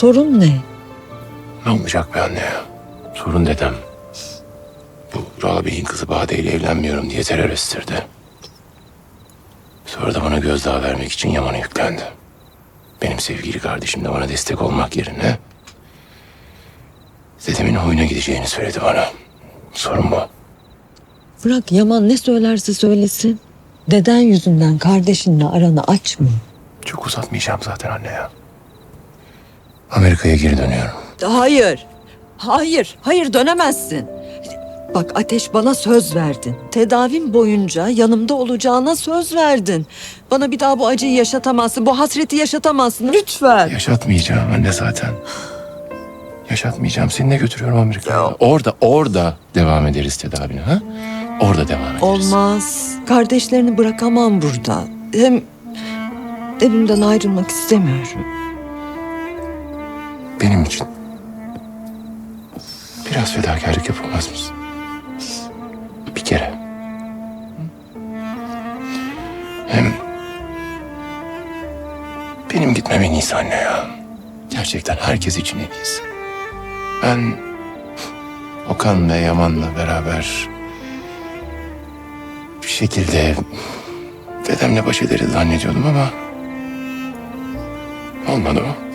Sorun ne? Ne olacak be anne ya? Sorun dedem. Bu Vural Bey'in kızı Bade ile evlenmiyorum diye terör estirdi. Sonra da bana gözdağı vermek için Yaman'a yüklendi. Benim sevgili kardeşim de bana destek olmak yerine... ...dedemin oyuna gideceğini söyledi bana. Sorun bu. Bırak Yaman ne söylerse söylesin. Deden yüzünden kardeşinle aranı açma. Çok uzatmayacağım zaten anne ya. Amerika'ya geri dönüyorum. Hayır. Hayır. Hayır dönemezsin. Bak Ateş bana söz verdin. Tedavim boyunca yanımda olacağına söz verdin. Bana bir daha bu acıyı yaşatamazsın. Bu hasreti yaşatamazsın. Lütfen. Yaşatmayacağım anne zaten. Yaşatmayacağım. Seni de götürüyorum Amerika'ya. Orada, orada devam ederiz tedavine ha? Orada devam ederiz. Olmaz. Kardeşlerini bırakamam burada. Hem evimden ayrılmak istemiyorum. Benim için. Biraz fedakarlık yapamaz mısın? Bir kere. Hem benim gitmem en iyisi anne ya. Gerçekten herkes için en iyisi. Ben Okan ve Yaman'la beraber bir şekilde dedemle baş ederiz zannediyordum ama olmadı o.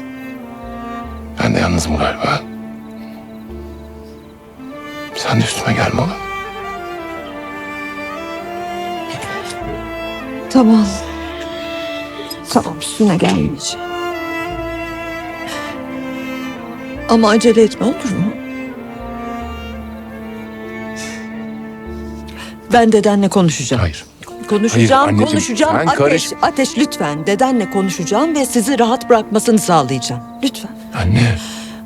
Ben de yalnızım galiba. Sen de üstüme gelme oğlum. Tamam. Tamam üstüne gelmeyeceğim. Ama acele etme olur mu? Ben dedenle konuşacağım. Hayır. Konuşacağım, Hayır, konuşacağım. sen Ateş, karış- Ateş lütfen. Dedenle konuşacağım ve sizi rahat bırakmasını sağlayacağım. Lütfen. Anne.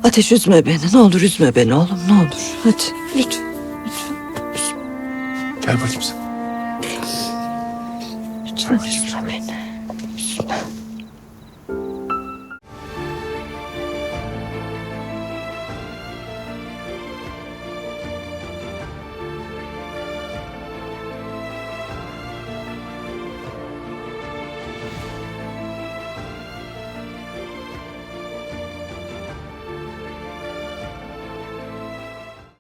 Ateş üzme beni. Ne olur üzme beni oğlum. Ne olur. Hadi. Lütfen. Lütfen. Gel bakayım sen. Lütfen üzme beni. Üzme.